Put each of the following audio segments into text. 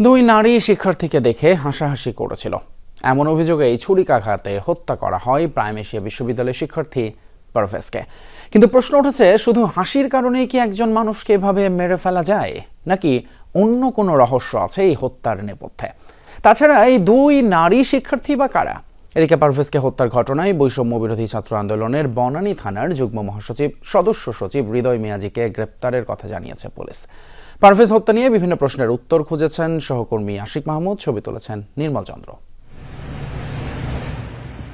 দুই নারী শিক্ষার্থীকে দেখে হাসাহাসি করেছিল। এমন অভিযোগে এই ছুরিকাঘাতে হত্যা করা হয় প্রাইম এশিয়া বিশ্ববিদ্যালয়ের শিক্ষার্থী পারভেজকে। কিন্তু প্রশ্ন উঠেছে, শুধু হাসির কারণেই কি একজন মানুষকে এভাবে মেরে ফেলা যায়? নাকি অন্য কোনো রহস্য আছে এই হত্যার নেপথ্যে? তাছাড়া এই দুই নারী শিক্ষার্থী বা কারা? এদিকে পারভেজকে হত্যার ঘটনায় বৈষম্য বিরোধী ছাত্র আন্দোলনের বনানী থানার যুগ্ম মহাসচিব, সদস্য সচিব হৃদয় মিয়াজিকে গ্রেপ্তারের কথা জানিয়েছে পুলিশ। পারভেজ হত্যা নিয়ে বিভিন্ন প্রশ্নের উত্তর খুঁজেছেন সহকর্মী আশিক মাহমুদ, ছবি তুলেছেন নির্মল চন্দ্র।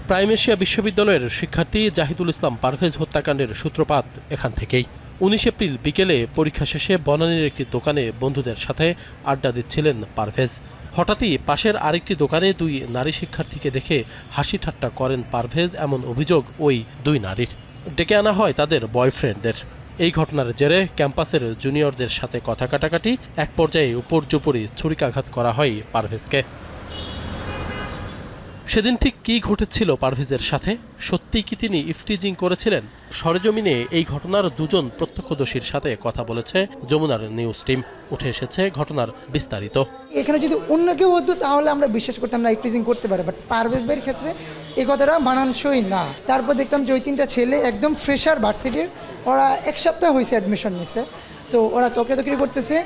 প্রাইম এশিয়া বিশ্ববিদ্যালয়ের শিক্ষার্থী জাহিদুল ইসলাম পারভেজ হত্যাকাণ্ডের সূত্রপাত এখান থেকেই। উনিশ এপ্রিল বিকেলে পরীক্ষা শেষে বনানীর একটি দোকানে বন্ধুদের সাথে আড্ডা দিচ্ছিলেন পারভেজ। হঠাৎই পাশের আরেকটি দোকানে দুই নারী শিক্ষার্থীকে দেখে হাসি ঠাট্টা করেন পারভেজ এমন অভিযোগ ওই দুই নারীর। ডেকে আনা হয় তাদের বয়ফ্রেন্ডদের। এই ঘটনার জেরে ক্যাম্পাসের জুনিয়রদের সাথে কথা কাটাকাটি, এক পর্যায়ে উপর্যুপরি ছুরিকাঘাত করা হয় পারভেজকে। সেদিন ঠিক কী ঘটেছিল পারভেজের সাথে? সত্যিই কি তিনি ইফটিজিং করেছিলেন? সরেজমিনে এই ঘটনার দুজন প্রত্যক্ষদর্শীর সাথে কথা বলেছে যমুনার নিউজ টিম। উঠে এসেছে ঘটনার বিস্তারিত। এখানে যদি অন্য কেউ হতো তাহলে আমরা বিশ্বাস করতাম না ইফটিজিং করতে পারে। বাট পারভেজ ভাইয়ের ক্ষেত্রে এই কথাটা মানানসই না। তারপর দেখলাম যে ওই তিনটা ছেলে একদম ফ্রেশার ভার্সিটির ওরা এক সপ্তাহ হয়েছে অ্যাডমিশন নিছে। তো ওরা তকরি করতেছে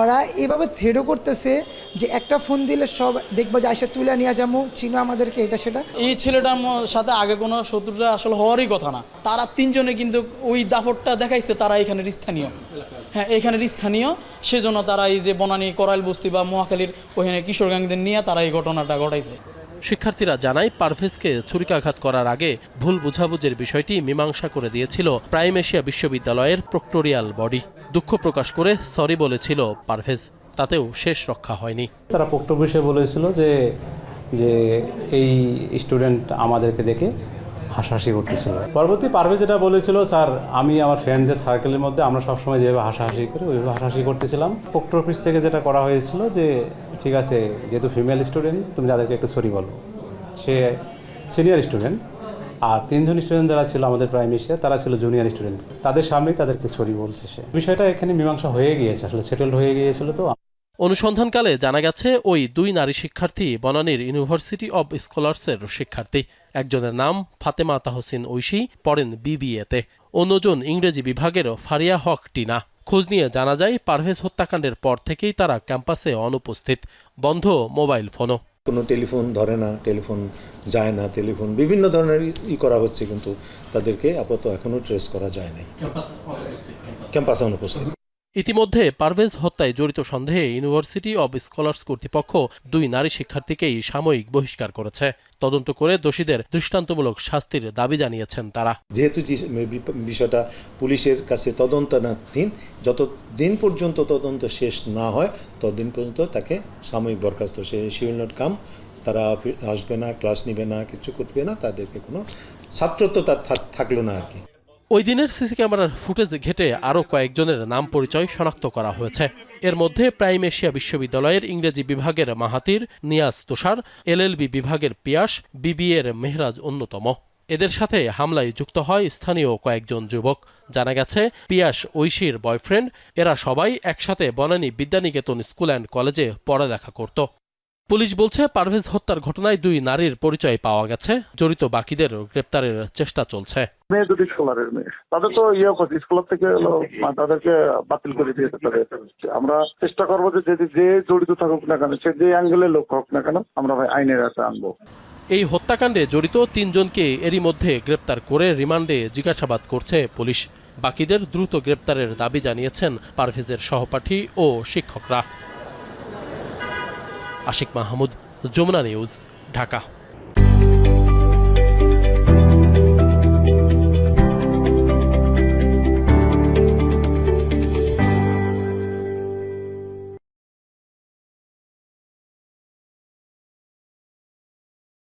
ওরা এভাবে থেডও করতেছে যে একটা ফোন দিলে সব দেখব যে আইসা তুলে নিয়ে যাব চিনো আমাদেরকে এটা সেটা। এই ছেলেটার সাথে আগে কোনো শত্রুতা আসলে হওয়ারই কথা না। তারা তিনজনে কিন্তু ওই দাপটটা দেখাইছে তারা এখানের স্থানীয়। হ্যাঁ এখানের স্থানীয়। সেজন্য তারা এই যে বনানী করাইল বস্তি বা মহাখালীর ওখানে কিশোরগঞ্জদের নিয়ে তারা এই ঘটনাটা ঘটাইছে। শিক্ষার্থীরা জানায় পারভেজকে ছুরিকাঘাত করার আগে ভুল বুঝাবুঝির বিষয়টি মীমাংসা করে দিয়েছিল প্রাইম এশিয়া বিশ্ববিদ্যালয়ের প্রক্টোরিয়াল বডি। দুঃখ প্রকাশ করে সরি বলেছিল পারভেজ তাতেও শেষ রক্ষা হয়নি। তারা বিষয়ে বলেছিল যে যে এই স্টুডেন্ট আমাদেরকে দেখে হাসাহাসি করতেছিল। পরবর্তী পারবে যেটা বলেছিল, স্যার, আমি আমার ফ্রেন্ডদের সার্কেলের মধ্যে আমরা সবসময় যেভাবে হাসাহাসি করি, ওইভাবে হাসাহাসি করতেছিলাম। পোক্ট অফিস থেকে যেটা করা হয়েছিল যে, ঠিক আছে, যেহেতু ফিমেল স্টুডেন্ট তুমি যাদেরকে একটু সরি বলো। সে সিনিয়র স্টুডেন্ট আর তিনজন স্টুডেন্ট যারা ছিল আমাদের প্রাইম এশিয়া তারা ছিল জুনিয়র স্টুডেন্ট তাদের সামনেই তাদেরকে সরি বলছে সে। বিষয়টা এখানে মীমাংসা হয়ে গিয়েছে, আসলে সেটেলড হয়ে গিয়েছিল তো। অনুসন্ধানকালে জানা গেছে ওই দুই নারী শিক্ষার্থী বনানীর ইউনিভার্সিটি অব স্কলার্সের শিক্ষার্থী। একজনের নাম ফাতেমা তাহসিন ঐশী পড়েন বিবিএতে। অন্যজন ইংরেজি বিভাগের ফারিয়া হক টিনা। খোঁজ নিয়ে জানা যায় পারভেজ হত্যাকাণ্ডের পর থেকেই তারা ক্যাম্পাসে অনুপস্থিত। বন্ধ মোবাইল ফোনও। কোনো টেলিফোন ধরে না টেলিফোন যায় না টেলিফোন বিভিন্ন ধরনের ই করা হচ্ছে কিন্তু তাদেরকে আপাতত এখনও ট্রেস করা যায় নাই। ক্যাম্পাসে অনুপস্থিত। ইতিমধ্যে পারভেজ হত্যায় জড়িত সন্দেহে ইউনিভার্সিটি অব স্কলার্স কর্তৃপক্ষ দুই নারী শিক্ষার্থীকেই সাময়িক বহিষ্কার করেছে। তদন্ত করে দোষীদের দৃষ্টান্তমূলক শাস্তির দাবি জানিয়েছেন তারা। যেহেতু বিষয়টা পুলিশের কাছে তদন্তনাধীন যত দিন পর্যন্ত তদন্ত শেষ না হয়, ততদিন পর্যন্ত তাকে সাময়িক বরখাস্ত। সে উইল নট কাম, তারা আসবে না, ক্লাস নেবে না, কিছু করবে না, তাদেরকে কোনো ছাত্রত্ব তার থাক- থাকল না আর কি। ওই দিনের সিসি ক্যামেরার ফুটেজ ঘেটে আরও কয়েকজনের নাম পরিচয় শনাক্ত করা হয়েছে। এর মধ্যে প্রাইম এশিয়া বিশ্ববিদ্যালয়ের ইংরেজি বিভাগের মাহাতির নিয়াজ তুষার, এলএলবি বিভাগের পিয়াস, বিবিএর মেহরাজ অন্যতম। এদের সাথে হামলায় যুক্ত হয় স্থানীয় কয়েকজন যুবক। জানা গেছে, পিয়াস ঐশীর বয়ফ্রেন্ড, এরা সবাই একসাথে বনানী বিদ্যানিকেতন স্কুল অ্যান্ড কলেজে পড়ালেখা করত। পুলিশ বলছে পারভেজ হত্যার ঘটনায় দুই নারীর পরিচয় পাওয়া গেছে। জড়িত বাকিদের গ্রেপ্তারের চেষ্টা চলছে। মেয়ে দুটি স্কলারের মেয়ে। তাদের তো ইয়ে করছে স্কলার থেকে তাদেরকে বাতিল করে দিয়েছে তাদের। আমরা চেষ্টা করব যে যদি যে জড়িত থাকুক না কেন সে যে লোক হোক না কেন আমরা ভাই আইনের কাছে আনব। এই হত্যাকাণ্ডে জড়িত তিনজনকে এরই মধ্যে গ্রেপ্তার করে রিমান্ডে জিজ্ঞাসাবাদ করছে পুলিশ। বাকিদের দ্রুত গ্রেপ্তারের দাবি জানিয়েছেন পারভেজের সহপাঠী ও শিক্ষকরা। আশিক মাহমুদ যমুনা নিউজ ঢাকা।